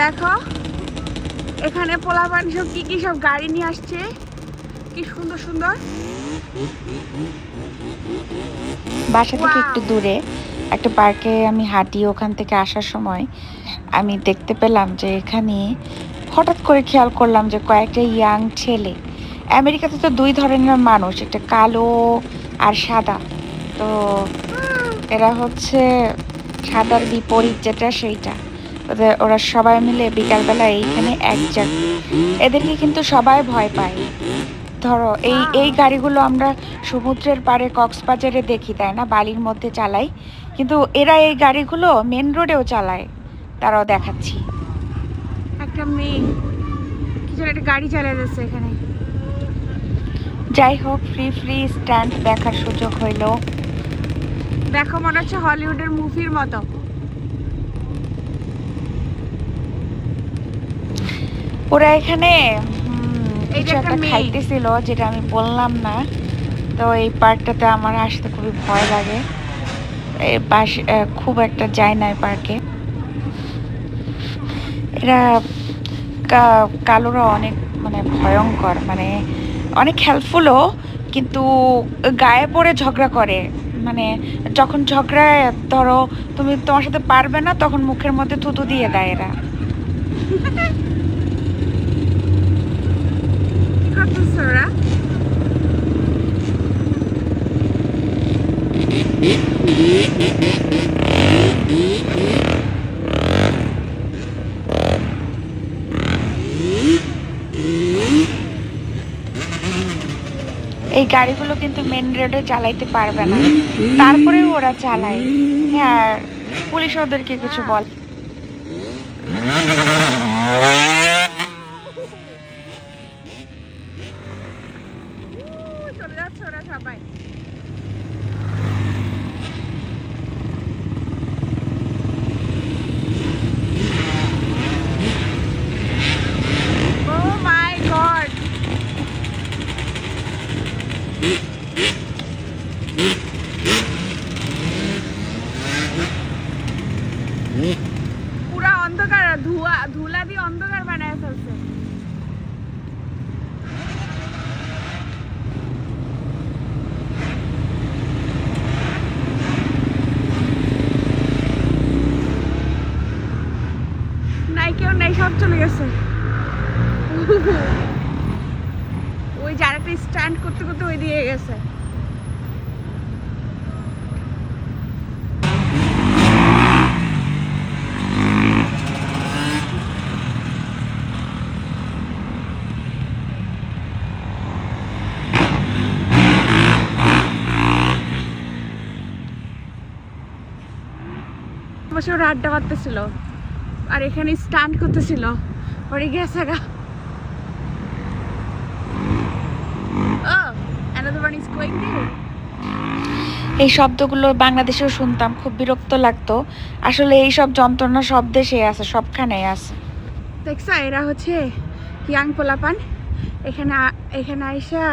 দেখো। এখানে পোলাপান সব কি কি সব গাড়ি নিয়ে আসছে। কি সুন্দর সুন্দর। বাসা থেকে একটু দূরে একটা পার্কে আমি হাঁটি ওখান থেকে আসার সময় আমি দেখতে পেলাম যে এখানে হঠাৎ করে খেয়াল করলাম যে কয়েকটা ইয়াং ছেলে। আমেরিকাতে তো দুই ধরনের মানুষ একটা কালো আর সাদা। তো এরা হচ্ছে সাদার বিপরীত যেটা সেইটা। ওরা সবাই মিলে বিকালবেলা এইখানে এক জায়গা এদেরকে কিন্তু সবাই ভয় পায়। ধরো এই এই গাড়িগুলো আমরা সমুদ্রের পাড়ে কক্সবাজারে দেখি তাই না? বালির মধ্যে চালাই। কিন্তু এরা এই গাড়িগুলো মেন রোডেও চালায়। তারাও দেখাচ্ছি। একটা মেয়ে। কি যেন একটা গাড়ি চালিয়ে যাচ্ছে এখানে। যাই হোক ফ্রি ফ্রি স্ট্যান্ড দেখার সুযোগ হইল। দেখো মনে হচ্ছে হলিউডের মুভির মতো। ওরা এখানে কিছু একটা খাইতেছিল যেটা আমি বললাম না। তো এই পার্কটাতে আমার আসতে খুবই ভয় লাগে। বাস খুব একটা যায় না পার্কে। এরা কালোরা অনেক মানে ভয়ঙ্কর মানে অনেক হেল্পফুলও কিন্তু গায়ে পড়ে ঝগড়া করে। মানে যখন ঝগড়ায় ধরো তুমি তোমার সাথে পারবে না তখন মুখের মধ্যে থুতু দিয়ে দেয় এরা কি এই গাড়িগুলো কিন্তু মেন রোডে চালাইতে পারবে না। তারপরেও ওরা চালায়। হ্যাঁ পুলিশ ওদেরকে কিছু বল। চলে যাচ্ছে ওরা সবাই নাই, কেউ নাই, সব চলে গেছে। ওই যারাটা স্ট্যান্ড করতে করতে ওই দিয়ে গেছে। বসে ওরা আড্ডা মারতেছিল। আর এখানে স্টান্ট করতেছিল। ওরে গেছে গা। এই শব্দগুলো বাংলাদেশেও শুনতাম খুব বিরক্ত লাগতো। আসলে এই সব যন্ত্রণা সব দেশে আছে সবখানেই আছে। দেখছ এরা হচ্ছে ইয়াং পোলাপান। এখানে এখানে আইসা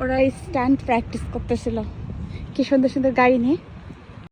ওরা স্ট্যান্ড প্র্যাকটিস করতেছিল। কি সুন্দর সুন্দর গাড়ি নিয়ে।